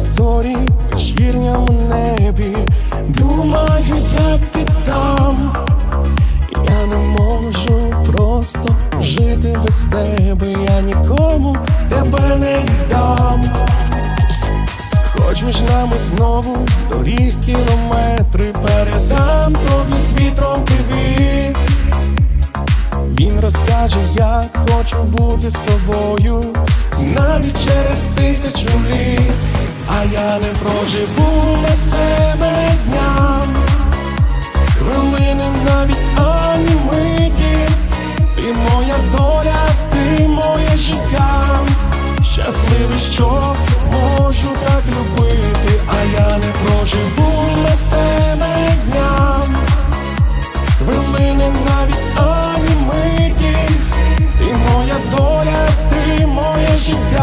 Зорі в вечірньому небі, думаю, як ти там. Я не можу просто жити без тебе, я нікому тебе не віддам. Хоч між нами знову доріг кілометри, передам тобі з вітром привіт. Він розкаже, як хочу бути з тобою, навіть через тисячу літ, я не проживу без тебе дня, хвилини навіть ані миті, ти моя доля, ти моє життя, щасливий, що можу так любити, а я не проживу без тебе дня. Хвилини навіть ані миті, ти моя доля, ти моє життя,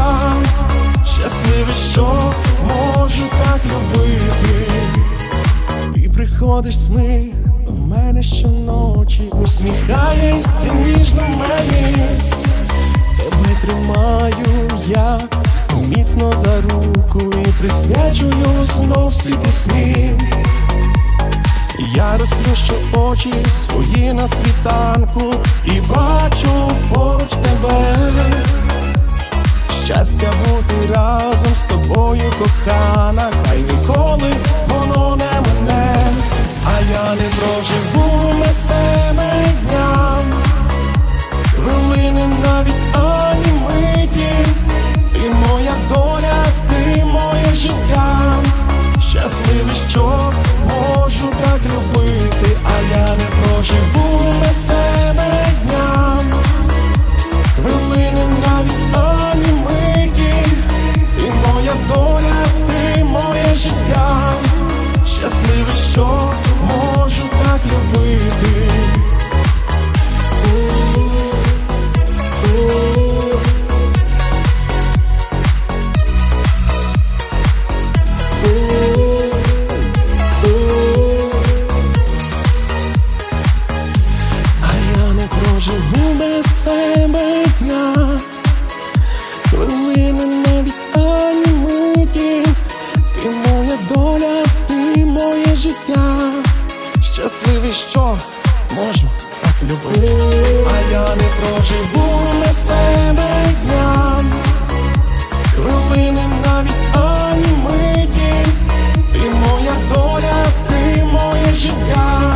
приходиш сни до мене щоночі, усміхаєшся ніжно мені, тебе тримаю я міцно за руку і присвячую знов всі пісні. Я розплющу очі свої на світанку і бачу поруч тебе. Щастя бути разом з тобою, кохана, хай ніколи я не проживу без тебе дня, хвилини навіть ані миті, ти моя доля, ти моє життя, щасливий, що можу так любити, а я не проживу без тебе дня. Хвилини навіть ані миті, ти моя доля, ти моє життя, щасливий, що любити. Проживу без тебе щасливий, що? Можу так любити, а я не проживу без тебе дня, хвилини навіть ані миті, ти моя доля, ти моє життя,